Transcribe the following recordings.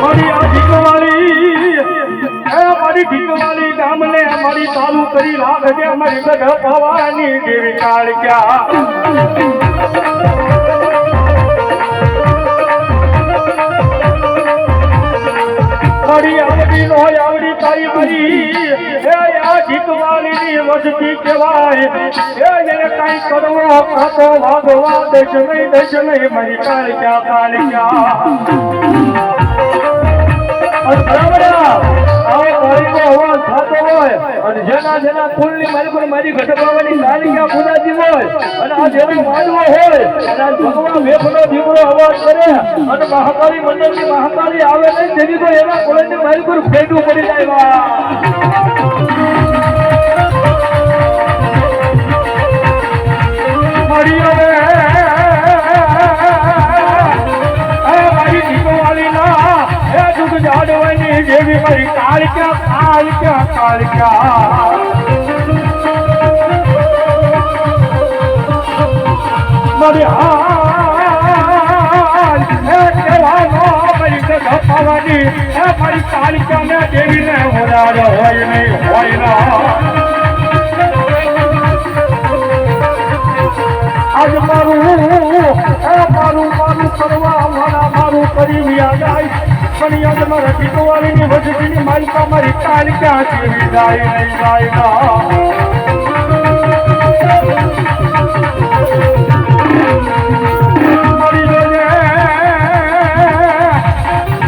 મારી આ ભીખવાળી, એ મારી ભીખવાળી ગામને મારી ચાલુ કરી રાખજે મારી બધા ભવાની દેવી કાળક્યા મારી આવડી નો આવડી તારી મરી હે આ ભીખવાળીની વસતી કહેવાય કરવો ખાતો વાગવા દેશ નહીં દેશ નહીં મરી કાળક્યા કાળક્યા અને જેના જેના કુળની મારી પર મારી ઘટકાવાની કાલિકા હોય, અને આ જેનો માનવો હોય, અને આ ભગવાન વેફનો દીકરો અવાજ કરે, અને મહાકાળી મંડળની મહાકાળી આવે નહીં, તેની તો એના કુળની મારી પર ફેટું પડી જાય. હાલ એ મારી એ મારી કાળક્યા ને હોનાર હોય નહીં હોય ના આજ મારું મારું મારું કરવા મારા મારું કરી પણ યાદ મારા દીકવાલીની વસતીની માલિકા મારી કાલ ક્યાં છે મારી જોડે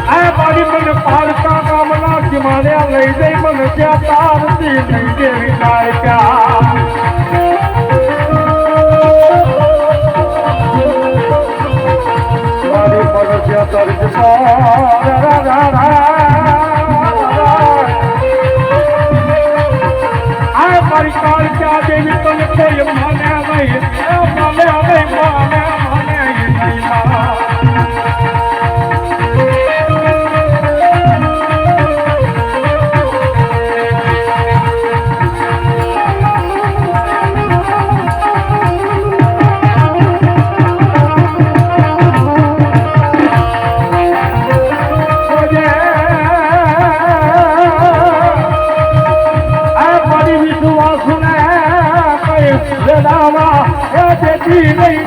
આ મારી મને પારકા ગામના કિમાડ્યા લઈ જઈ મને ત્યાં તારતી નહીં દેવી કાલ ક્યાં કાળ ક્યાં દેવી કોઈ માને એ માને નહીં માને માને.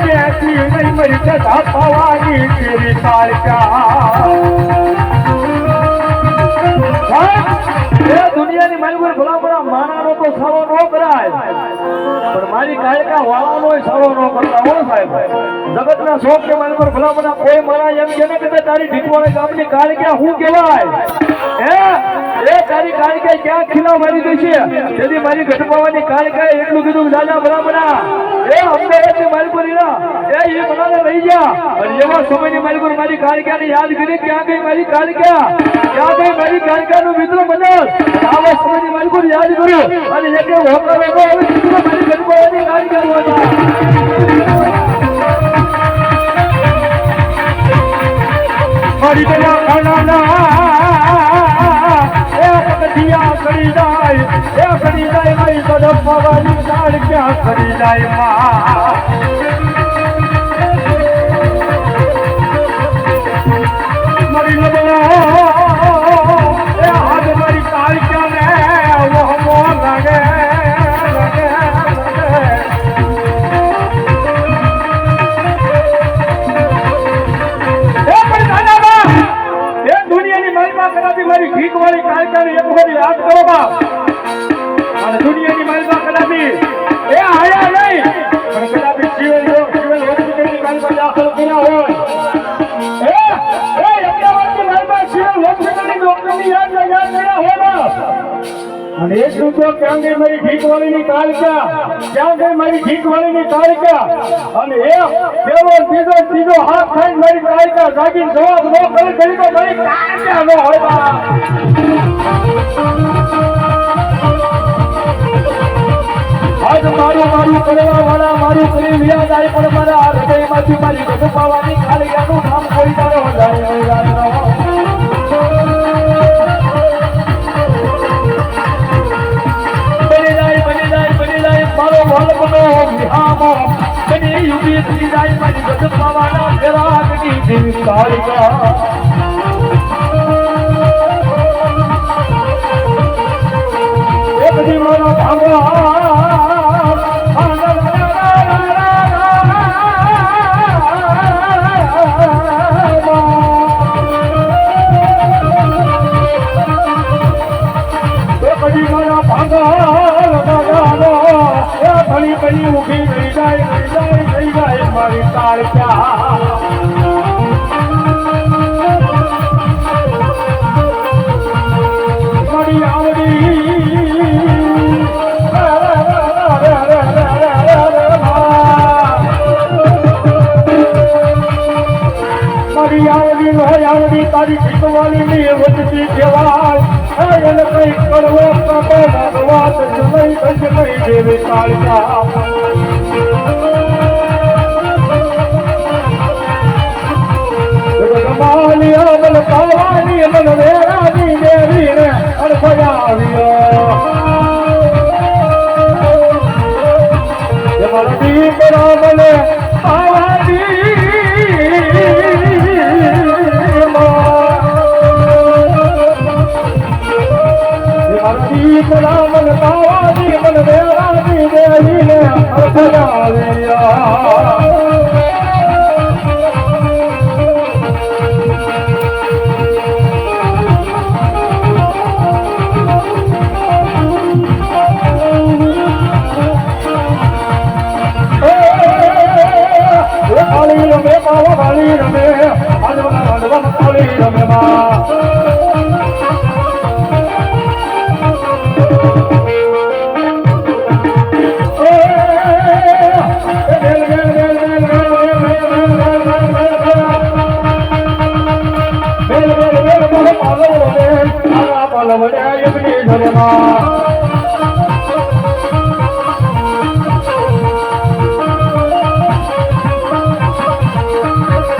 દેતી નહીં મરી જતા પાવાની તેરી કાળકા દુનિયાની મારી પર ભલા ભલા માનાનો તો સારો ન કરાય. પણ મારી કાળકા વાળાનો સારો ન કરતા હો સાહેબ. જગતના શોખ કે મારી પર ભલા ભલા કોઈ મારા એમ કે ને કે તારી ઢીકવાળી ગામની ક્યાં હું કહેવાય? હે? એ તારી કાળકા ક્યાં ખીલા મારી દેશે? તેથી મારી ઘટપાવાની કાળકા એટલું કીધું દાદા ભલા એ અમદાવાદની મારી પર ઈરા એ એ બધાને લઈ ગયા. અને એવા સમયની મારી પર મારી કાળકાને યાદ કરી ક્યાં ગઈ મારી કાળકા ક્યાં ગઈ મારી કાળકાનું મિત્ર બદલ આવા સમયની મારી પર યાદ કર્યું. અને એ કે હવે મિત્ર મારી હતા. મારી ખાનાના પગથિયા કરી જાય એ કરી જાય મારી તરફ મારી કાળ ક્યાં કરી મારી નબળો કરાવી મારી ભીખ વાળી કાયકાની એક વખત યાદ કરો બા અને દુનિયાની મહિમા કરાવી અને તો ક્યાં ગઈ મારી ભીખવાળીની કાળકા ક્યાં ગઈ મારી ભીખવાળીની કાળકા અને એ પેલો બીજો ત્રીજો હાથ ખાઈને મારી કાળકા જાગીને જવાબ ન કરે કરી તો મારી કાળકા ન હોય. આજ મારું મારું કરવા વાળા મારું કરી વ્યા જાય પણ મારા હૃદયમાંથી મારી ગઢ પાવાની નામ વલ્લભનો વિહામો બની યુગી થઈ જાય રહી જાય રહી જાય મારી તાર ક્યાં કાળકા આવડી તારી શીખવાની વધતી કહેવાય. એને કઈ કરવો તો ભગવાન જમઈ જમઈ દેવી કાળકા કમાલી અમલ પાવાની, અમલ વેરાની દેવી ને અડફયાવ્યો મારા દીકરા મારા દીકરા મને પાવાની મને વેરાની દેવી ને અડફયાવ્યો પાલવડે એમની ધર્મા